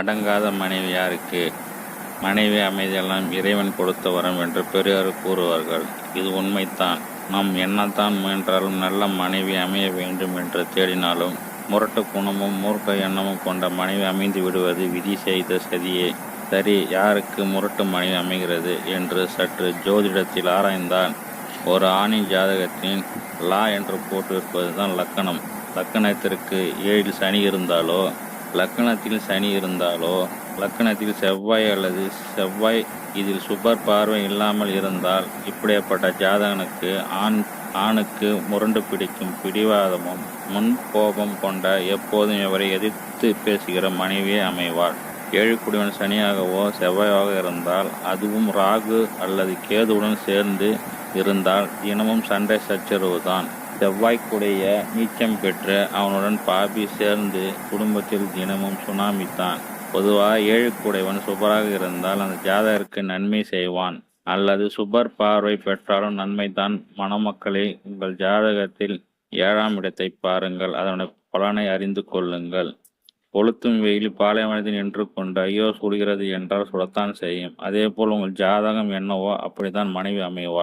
அடங்காத மனைவி யாருக்கு? மனைவி அமைதியெல்லாம் இறைவன் கொடுத்த வரம் என்று பெரியார் கூறுவார்கள். இது உண்மைத்தான் நாம் என்னத்தான் முயன்றாலும் நல்ல மனைவி அமைய வேண்டும் என்று தேடினாலும் முரட்டு குணமும் மூர்க்க எண்ணமும் கொண்ட மனைவி அமைந்து விடுவது விதி செய்த சதியே. சரி யாருக்கு முரட்டு மனைவி அமைகிறது என்று சற்று ஜோதிடத்தில் ஆராய்ந்தான் ஒரு ஆணின் ஜாதகத்தின் லா என்று போட்டிருப்பது தான் லக்கணம். லக்கணத்திற்கு ஏழில் சனி இருந்தாலோ லக்கணத்தில் சனி இருந்தாலோ லக்கணத்தில் செவ்வாய் அல்லது செவ்வாய் இதில் சுபர் பார்வை இல்லாமல் இருந்தால் இப்படிப்பட்ட ஜாதகனுக்கு ஆண் ஆணுக்கு முரண்டு பிடிக்கும் பிடிவாதமும் முன் கோபம் கொண்ட எப்போதும் இவரை எதிர்த்து பேசுகிற மனைவியே அமைவாள். ஏழு குடிவன் சனியாகவோ செவ்வாயாக இருந்தால் அதுவும் ராகு அல்லது கேதுவுடன் சேர்ந்து இருந்தால் தினமும் சண்டை சச்சரவு தான் செவ்வாய்க்குடைய நீச்சம் பெற்று அவனுடன் பாபி சேர்ந்து குடும்பத்தில் தினமும் சுனாமி தான். பொதுவாக ஏழுக்குடையவன் சுபராக இருந்தால் அந்த ஜாதகருக்கு நன்மை செய்வான். அல்லது சுபர் பார்வை பெற்றாலும் நன்மைதான். மணமக்களே உங்கள் ஜாதகத்தில் ஏழாம் இடத்தை பாருங்கள். அதனுடைய பலனை அறிந்து கொள்ளுங்கள். கொளுத்தும் வெயில் பாலைவனத்தில் நின்று கொண்டு ஐயோ சுடுகிறது என்றால் சுடத்தான் செய்யும். அதே போல் உங்கள் ஜாதகம் என்னவோ அப்படித்தான் மனைவி அமைவார்